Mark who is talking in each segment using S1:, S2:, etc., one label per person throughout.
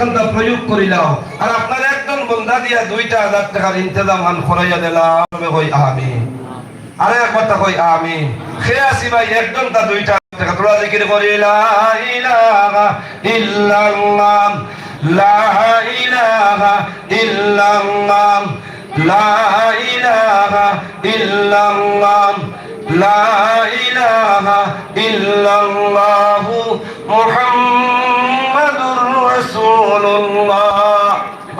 S1: খান্তা প্রয়োগ করিলাও আর আপনার একজন বন্ধা দিয়া দুইটা হাজার টাকার ইন্তজাম আন করাইয়া দিলাম কই আমিন। আরে এক কথা কই আমি সে আসি ভাই একজন তা দুইটা টাকা। তোরা জিকির করি, লা ইলাহা ইল্লাল্লাহ, লা ইলাহা ইল্লাল্লাহ, লা ইলাহা ইল্লাল্লাহ, লা ইলাহা ইল্লাল্লাহ মুহাম্মাদুর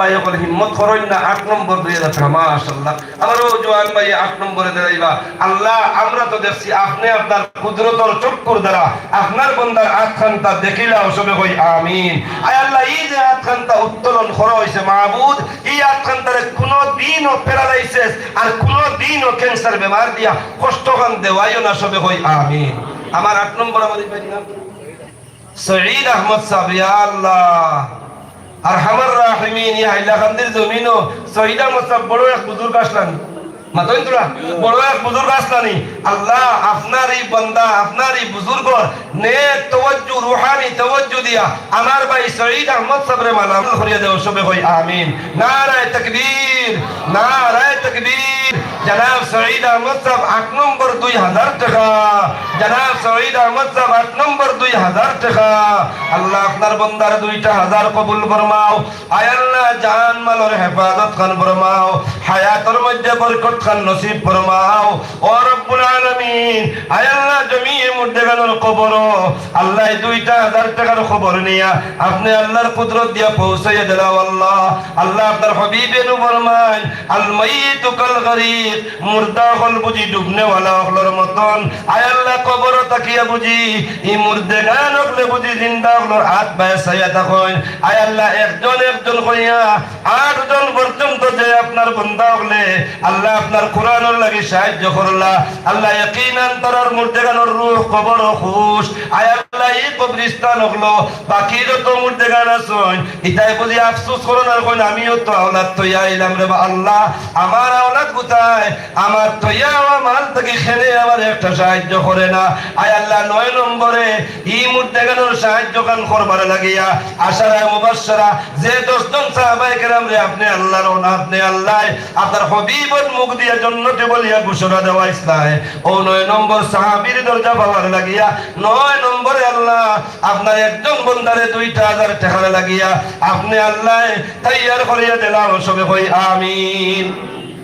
S1: ভাই সকল হিম্মত করুন না, আট নম্বর দুই হাজার টাকা মাশাল্লাহ আমারও জোয়ান ভাই আট নম্বরে দাঁড়াইবা আল্লাহ, আমরা তো দেখছি আপনি আপনার কুদরতর চক্কর দ্বারা আপনার বন্দার আট খান্তা দেখিলাও সবে কই, আমিন। আয় আল্লাহ, এই যে আট খান্তা উত্তোলন করা হয়েছে মাহবুদ, এই আট খান্তারে কোনো দিনও প্যারালাইসিস আর কোনো দিনও ক্যান্সার বেমার দিয়া কষ্ট খান দেওয়াইও না, সবে কই, আমিন। আমার আট নম্বর আমাদের সঈদ আহমদ সাহেব আল্লাহ। আর হামার রাহিমিন, ইয়া হাইলাকান্দির জমিনও। আহমদ সাহেব বড় এক বুজুর্গ আসলাম মাতইন তোরা, বড় এক বুজুর্গ আসলানি। আল্লাহ আপনার এই বান্দা আপনার এই বুজুর্গ নে তওয়াজ্জু, রুহানি তওয়াজ্জু দিয়া আমার ভাই শহীদ আহমদ সাহেবের মালাম করিয়া দেও, সবে কই, আমিন। নারায়ে তাকবীর নারায়ে তাকবীর। জনাব শহীদ আহমদ সাহেব, আট নম্বর দুই হাজার টাকা। জনাব শহীদ আহমদ সাহেব, আট নম্বর দুই হাজার টাকা। আল্লাহ আপনার বন্দার দুইটা হাজার কবুল ফরমাও। আয় আল্লাহ, জান মালর হেফাজত খান ফরমাও। হায়াতর মধ্যে বরকত খান নসিব ফরমাও। ও রব্বুল আলামিন আয় আল্লাহ, জমিয়ে মধ্যে গানোর কবর। আল্লাহ দুইটা হাজার টাকার খবর নিয়া আপনি আল্লাহর কুদরত দিয়া পৌঁছাইয়া দিলাও আল্লাহ। আল্লাহ আপনার হবিবে নু ফরমান আল মাইয়িতু কাল গরিব আপনার আল্লাহ আপনার সাহায্য আল্লাহ কবর খুশ। আয় আল্লাহ এই কবরিস্তান বাকি যত গান ইতাই বুঝি আফসোস করো না কইন, আমিও তো আওলাদ রে বা আল্লাহ। আমার আওলাদ কোথায়? আমার মাল থেকে খেলে আমার একটা সাহায্য করে না। আয় আল্লাহ, নয় নম্বরে ই সাহায্য কান করবার লাগিয়া আশারা মুবাশশারা যে সাহাবায়ে কেরাম রে, আপনি আল্লাহর আপনি আল্লাহ, আপনার হবিবর মুখ জন্নতে বলিয়া ঘোষণা দেওয়া ও নয় নম্বর সাহাবীর দরজা পাওয়ার লাগিয়া, নয় নম্বরে আল্লাহ, আপনার একজন দুইটা হাজার টাকা লাগিয়া, আপনি আল্লাহ, তৈয়ার করিয়া দিলাম, সবে কই, আমিন।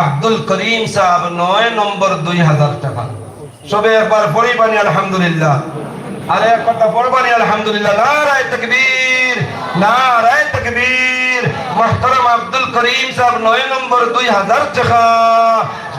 S1: আব্দুল করিম সাহেব নয় নম্বর দুই হাজার টাকা। সবে একবার পড়ি পানি আলহামদুলিল্লাহ। আরে এক কথা পড়বানি, আলহামদুলিল্লাহ। নারায় তকবীর নারায় তকবীর। মোহতরম আব্দুল করিম সাহেব নয় নম্বর দুই হাজার টাকা।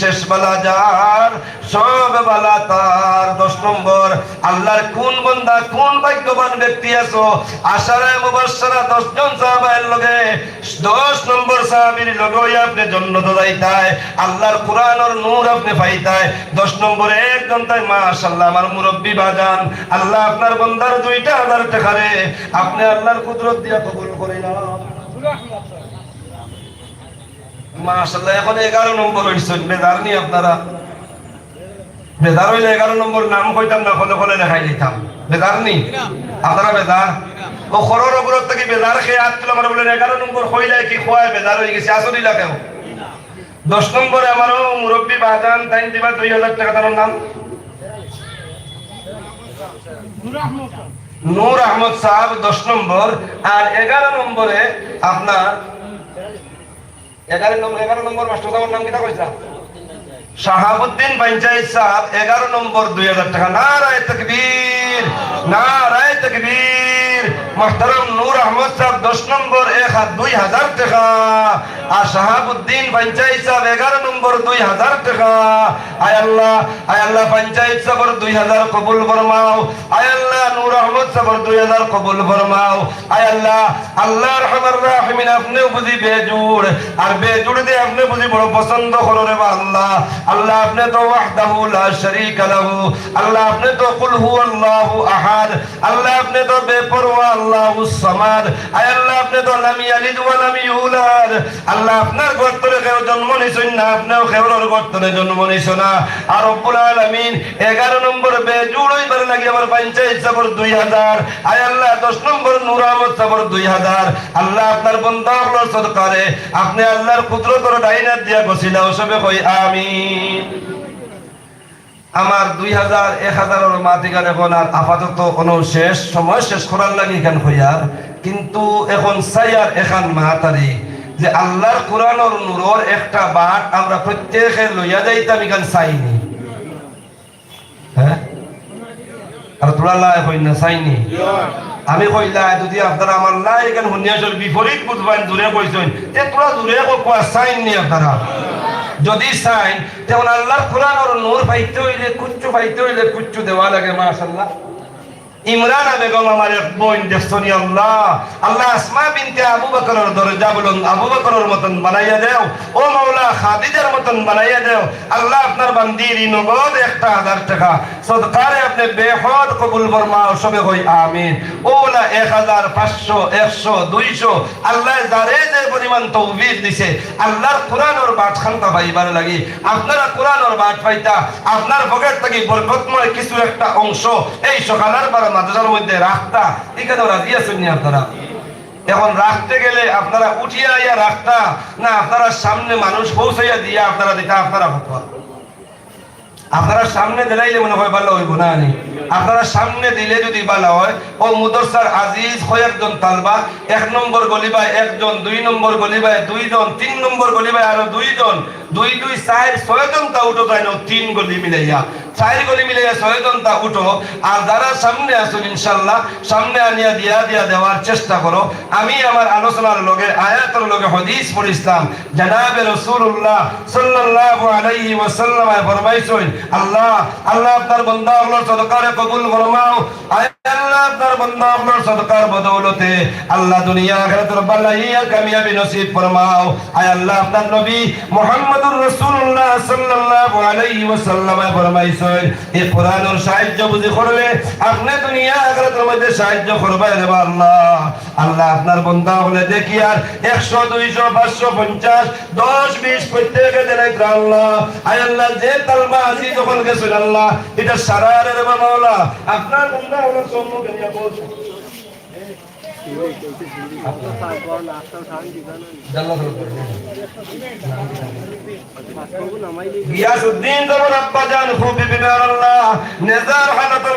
S1: শেষ বেলা যার, সব বেলা তার। দশ নম্বর, আল্লাহর কোন বন্দা, কোন ভাগ্যবান ব্যক্তি জন লগে। দশ নম্বর সাহাবীর লগে আপনি আল্লাহর নূর আপনি পাইতায়। দশ নম্বরে একজন তাই, মাশাআল্লাহ, আমার মুরব্বী বাজান। আল্লাহ আপনার বন্দার দুইটা হাজার টাকা আপনি আল্লাহর কুদরত দিয়া কবুল করে নাও মাশাআল্লাহ, এখন এগারো নম্বর হইছেন বেদার নি আপনারা? বেদার হইলে এগারো নম্বর নাম কইতাম না কলে কলে দেখাই দিতাম। বেদার নি? আপনারা বেদার ও খরর থেকে বেদার খেয়ে আমার বলেন এগারো নম্বর হইলে কি খোয়ায় বেদার হয়ে গেছে আসলি লাগেও দশ নম্বরে আমারও মুরব্বী তাই দিবা দুই হাজার টাকা তার নাম? নূর আহমদ। দশ নম্বর, আর এগারো নম্বরে আপনার এগারো নম্বর নাম শাহাবুদ্দিন পঞ্চায়েত সাহেব, এগারো নম্বর, দুই হাজার টাকা। নারায় তকবীর নারায় তকবীর। মোহতারাম নূর আহমদ সাহেব, দশ নম্বর, এক দুই হাজার টাকা। আর শাহাবুদ্দিন পঞ্চায়েত সাহেব, এগারো নম্বর, দুই হাজার টাকা। আয় আল্লাহ আয় আল্লাহ, পঞ্চায়েত দুই হাজার কবুল ফরমাও। আয় আল্লাহ, নূর আহমদ দুই হাজার কবুল ফরমাও। আয় আল্লাহ আল্লাহ রহমান আপনিও বুঝি বেজুড়। আর বেজুড় দিয়ে আপনি বুঝি বড় পছন্দ করো রে আল্লাহ। আল্লাহ আপনি তো ওয়াহদাহু লা শারীকা লাহু। আল্লাহ আপনি তো কুল হুয়াল্লাহু আহাদ। আল্লাহ আপনি তো বেপরোয়া আপনি তো লাম ইয়ালিদ ওয়া লাম ইউলাদ। আল্লাহ আপনার গর্তরে কেউ জন্ম নিছেন না, আপনিও কেউর গর্তরে জন্ম নিছ না। আর রব্বুল আলামিন 11 নম্বর বেজুড় হইবার লাগি পঞ্চায়েত সবর 2000 আয় আল্লাহ 10 নম্বর নূর আহমদ সবর 2000 আল্লাহ আল্লাহর কুদরতর ডাইনাত দিয়া গছিলা সবে কই? আমিন। আমার দুই হাজার, এক হাজারের মাতিকার এখন আর আপাতত কোনো শেষ সময়, শেষ করার লাগে এখান হইয়ার কিন্তু এখন সাইয়ার এখান মাহাতারি যে আল্লাহর কোরআনর নূরর একটা বাট আমরা প্রত্যেকে লইয়া যাইতাম এখান চাইনি? হ্যাঁ? আর তোরা লাই হই না, চাইনি? আমি কইলা যদি আপনারা আমার লাই এখানে শুনিয়াছর বিপরীত বুঝবেন দূরে কইছেন তে তোরা দূরে কোয়া চাইনি আপনারা। যদি চাই, তেমন আল্লাহ কোরআন নূর পাইতে হইলে কুচ্চু পাইতে হইলে কুচ্চু দেওয়া লাগে, মাশাআল্লাহ। ইমরান বেগম আমার এক বোন দেখছনি আল্লাহ আল্লাহ আসমা বিনতে আবু বকরের দরজা বলুন, আবু বকরের মতন বানাইয়া দেও, ও মাওলা খাদিজার মতন বানাইয়া দেও। আল্লাহ আপনার বান্দির নগদ একটা হাজার টাকা সদকারে আপনি বেহদ কবুল ফরমা সবে কই আমিন। ওলা এক হাজার পাঁচশো, একশো, দুইশো, আল্লাহ যারে যে পরিমাণ তৌফিক দিছে, আল্লাহর কোরআনের বাট খান্তা পাইবার লাগি। আপনারা কোরআনের বাট পাইতা, আপনার পকেট থেকে বরকতময় কিছু একটা অংশ এই সকালের বার মাদ্রাসার মধ্যে রাখতা এখানে রাজি আছেন আপনারা। এখন রাখতে গেলে আপনারা উঠিয়া আইয়া রাখতা না, আপনারা সামনে মানুষ পৌঁছাইয়া দিয়া আপনারা দিতা, আপনারা ফতোয়া। আপনারা সামনে দিলাইলে মনে হয় ভালো হইব, না, নি? আপনারা সামনে দিলে যদি ভালো হয় ও মুদরসার আজিজ কয়েকজন তালবা, এক নম্বর গলিবায় একজন, দুই নম্বর গলিবায় দুইজন, তিন নম্বর গলিবায় আরও দুইজন, দুই দুই, চার ছয়জন তা উঠো তাই তিন গলি মিলাইয়া। চার গলি মিলাইয়া ছয়জন তা উঠো আর যারা সামনে আসুন ইনশাল্লাহ সামনে আনিয়া দিয়া দিয়া দেওয়ার চেষ্টা করো। আমি আমার আলোচনার লগে, আয়াতের লগে হদিস পড়িছিলাম। জানাবে রাসূলুল্লাহ সাল্লাল্লাহু আলাইহি ওয়াসাল্লাম ফরমাইছেন, আল্লাহ আল্লাহ আপনার বান্দা আল্লাহর সদকারে কবুল ফরমাও। আল্লাহ, আপনার বান্দা সদকার আপনার কোরআনের সাহায্য বুঝি করলে আপনি দুনিয়া আখিরাতের মধ্যে সাহায্য করবেন রে আল্লাহ আল্লাহ আপনার বান্দা হলে দেখি আর 100 200 550 10 20 প্রত্যেকে আল্লাহ আয় আল্লাহ, যে তালবা আজি যখন গেছেন আল্লাহ, এটা সারারে রে মাওলা আপনার হলো সম্মুখে নিয়ে বলছে গিয়াসউদ্দিন যখন আব্বা জান খুব বিবিনার আল্লাহ। নেজার হালাতের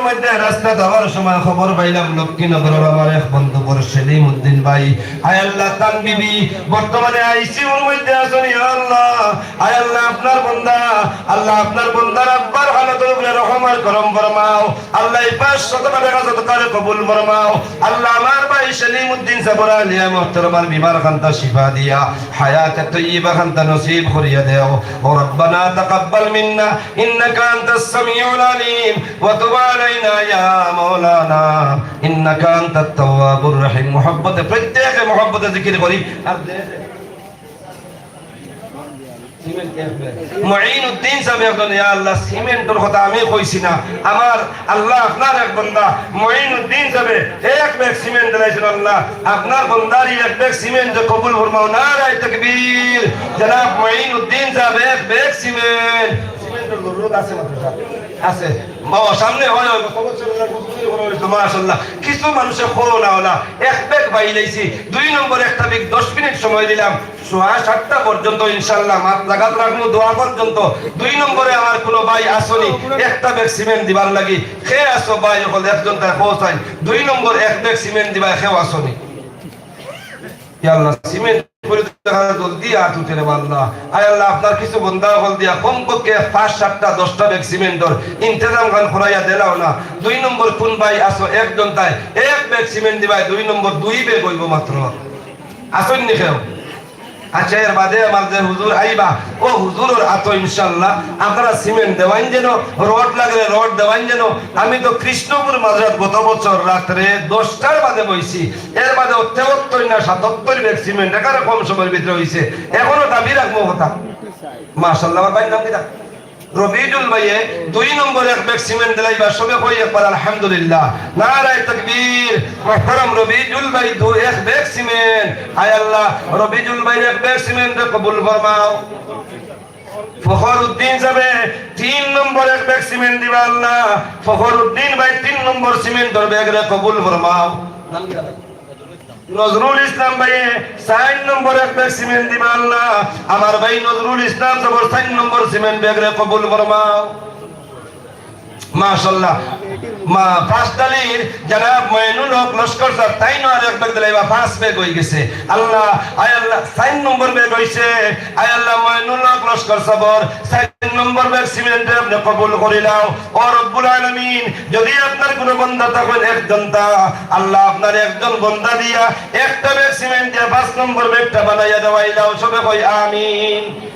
S1: কবুল ফরমাও আল্লাহ আমার ভাই সেলিম উদ্দিন সাবরা লিয়া মোহতরমার বিমার খান্তা শিফা দিয়া। হায়াত তৈয়বা খান্তা নসিব করিয়া দেও। ও রব্বানা তাকাব্বাল মিন্না, ইন্নাকা আনতাস সামিউল আলিম, ওয়া তুব আলাইনা ইয়া মাওলানা। ইন্নাকা আনতাত তাওয়াবুর রহিম। মুহাব্বতে, প্রত্যেকে মুহাব্বতে জিকির করি। আর আল্লাহ, সিমেন্টের কথা আমি কইছি না। আমার আল্লাহ আপনার এক বান্দা। মঈনুদ্দিন সাহেব, এক ব্যাগ দিলাইছেন আল্লাহ, আপনার বান্দারই এক ব্যাগ সিমেন্ট কবুল ফরমাও নারায়ে তাকবীর। জনাব মঈনুদ্দিন সাহেব, এক ব্যাগ সিমেন্ট। আছে। বাবা, সামনে কিছু মানুষের হলা। এক ব্যাগ দুই নম্বর একটা দশ মিনিট সময় দিলাম। সোয়া সাতটা পর্যন্ত ইনশাল্লাহ মাত লাগাত রাখব, দোয়া পর্যন্ত। দুই নম্বরে আমার কোনো ভাই আসনি। একটা ব্যাগ সিমেন্ট দিবার লাগি। খেয়ে আসো ভাই হল একজন তার পৌঁছাই দুই নম্বর এক ব্যাগ সিমেন্ট দিবা খেয়ে আসনি। আল্লাহ, সিমেন্ট কিছু বন্ধা হল দিয়া কম পক্ষে পাঁচ, সাতটা, দশটা ব্যাগ সিমেন্টর ইন্তজাম গান করাইয়া দিলাও না। দুই নম্বর কোন ভাই আসো, একজন তাই। এক ব্যাগ সিমেন্ট দিবাই, দুই নম্বর দুই ব্যাগ হইব মাত্র। আসেন নি খেও আচ্ছা এর বাদে যে হুজুর আইবা, ও হুজুর আত ইনশাল্লাহ, আপনারা সিমেন্ট দেওয়াইন যেন, রড লাগলে রড দেওয়াইন যেন। আমি তো কৃষ্ণপুর মাঝরাত গত বছর রাত্রে দশটার বাদে বইছি। এর বাদে তেহত্তর না সাতাত্তর ব্যাগ সিমেন্ট, এগারো কম সময়ের ভিতরে হয়েছে এখনও দাবি রাখব কথা। মাসাল্লাহ আমার ভাইয়ের নাম কিটা রবিউল ভাইয়ে দুই নম্বর এক ব্যাগ সিমেন্ট দিলাই বা সবে কই একবার, আলহামদুলিল্লাহ। নারায় তাকবীর। মুহতারাম রবিউল ভাই দু এক ব্যাগ সিমেন্ট। আয় আল্লাহ রবিউল ভাই এক ব্যাগ সিমেন্ট কবুল ফরমাও। ফখরউদ্দিন যাবে, তিন নম্বর এক ব্যাগ সিমেন্ট দিবা আল্লাহ। ফখরউদ্দিন ভাই, তিন নম্বর সিমেন্ট ব্যাগ রে কবুল ফরমাও? নজরুল ইসলাম ভাই সাইন নম্বর এক ব্যাগ সিমেন্ট দিবা আল্লাহ। আমার ভাই নজরুল ইসলাম তোমার সাইন নম্বর সিমেন্ট ব্যাগ রে কবুল ফরমাও। মাশাআল্লাহ। মা পাঁচতালির জনাব মইনুল হক, লস্কর স্যার তাই না আর এক ব্যাগ দিলাই বা পাঁচ ব্যাগ হয়ে গেছে। আল্লাহ, আয় আল্লাহ চার নম্বর ব্যাগ হইছে। আয় আল্লাহ, মইনুল হক, লস্কর সাবর চার নম্বর ব্যাগ সিমেন্ট আপনি কবুল করিলাও ও রব্বুল আলামিন, যদি আপনার কোনো বন্ধা থাকেন একজন তা, আল্লাহ আপনার একজন বন্ধা দিয়া একটা ব্যাগ সিমেন্ট পাঁচ নম্বর ব্যাগটা বানাইয়া দেওয়াইলাও সবে কই আমিন।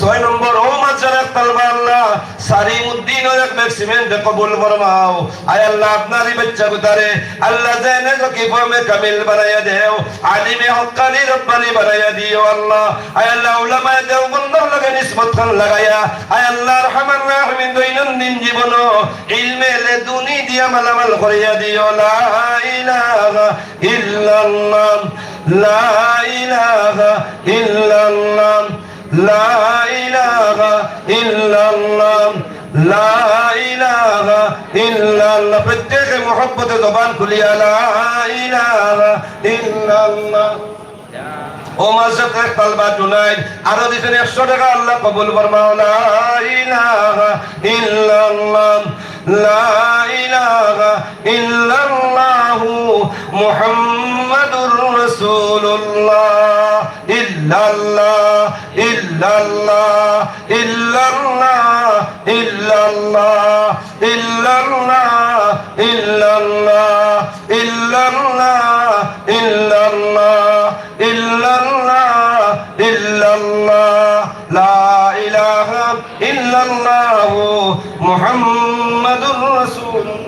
S1: ছয় নম্বর, ও মাজার তালবা আল্লাহ সারিম উদ্দিন ও এক সিমেন্ট কবুল ফরমাও। আয় আল্লাহ, আপনারই বাচ্চা গুতারে। আল্লাহ জানে কি ফর্মে কামিল বানাইয়া দেও। আলিমে হক্কানি রব্বানি বানাইয়া দিও আল্লাহ। আয় আল্লাহ, উলামায়ে দেও বন্ধর লগে নিসবত খান লাগায়া। আয় আল্লাহ, রহমান রাহিমিন দৈনন্দিন জীবন ইলমে লে দুনি দিয়া মালামাল করিয়া দিও। লা ইলাহা ইল্লাল্লাহ, লা ইলাহা ইল্লাল্লাহ। লা ইলাহা ইল্লাল্লাহ, লা ইলাহা ইল্লাল্লাহ। প্রত্যেক খুলিয়া, লা ইলাহা ইল্লাল্লাহ। আরও দিছেন 100 টাকা আল্লাহ কবুল ফরমাও। লা ইলাহা ইল্লাল্লাহ, লা ইলাহা ইল্লাল্লাহ, মুহাম্মাদুর রাসূলুল্লাহ। ইল্লাল্লাহ ইল্লাল্লাহ ইল্লাল্লাহ ইল্লাল্লাহ ইল্লাল্লাহ ইল্লাল্লাহ ইল্লাল্লাহ ইল্লাল্লাহ ইল্লাল্লাহ লা ইলাহা ইল্লাল্লাহ মুহাম্মাদুর রাসূলুল্লাহ।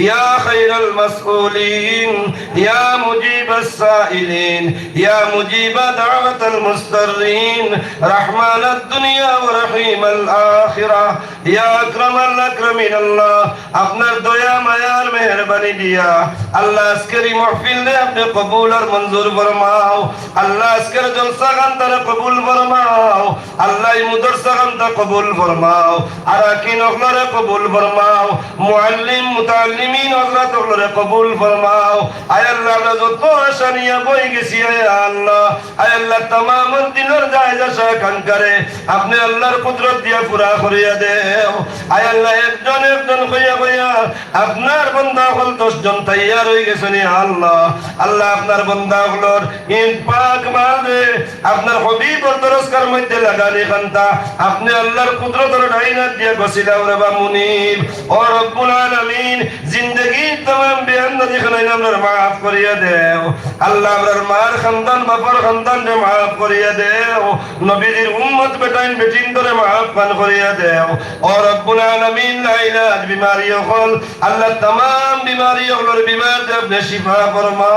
S1: ইলাহাল আলামিন ইয়া খাইরাল মাসউলিন يا مجيب السائلين يا مجيب دعوة المسترين رحمن الدنيا ورحيم الآخرة يا أكرم الأكرمين الله আপনার দয়া মায়ার মেহরবানি দিয়া আল্লাহ আজকের এই মাহফিলে আপনি কবুল আর মঞ্জুর ফরমাও আল্লাহ আজকের জলসা গান তারা কবুল ফরমাও আল্লাহ এই মুদরসা গান মধ্যে কবুল ফরমাও আরাকিন অগলরে কবুল ফরমাও মুআল্লিম মুতাআল্লিমিন হযরত অগলরে কবুল ফরমাও। আয় আল্লাহ, আমরা যত আশা নিয়ে বই গেছি, আয় আল্লাহ। আয় আল্লাহ, তামাম দিনের যায় যা কাঙ্কারে আপনি আল্লাহর কুদরত দিয়া পুরা করিয়া দেও। আয় আল্লাহ, একজন একজন কইয়া কইয়া আপনার বন্ধা হল দশ জন তৈয়ার হয়ে গেছেন ইয়া আল্লাহ। আল্লাহ আপনার বন্ধা হলর ইন পাক মালে আপনার হবিব দরজকার মধ্যে লাগানি খান্তা। আপনি আল্লাহর কুদরতের ডাইনাত দিয়া গছিলা ওরে বা মুনিব। ও রব্বুল আলামিন জিন্দগির তমাম বেআন্দাজি খানাই আমরার মাফ করিয়া দেও। আল্লাহ আমরার মার খন্দান, বাপার খন্দান রে মাফ করিয়া দেও। নবীজির উম্মত বেটাইন বেটিন ধরে মাফ পান করিয়া দেও। ও রব্বুল আলামিন লাইলাজ বিমারি হল। আল্লাহ তাম বিমারি হলর বিমার দেব শিফা ফরমা।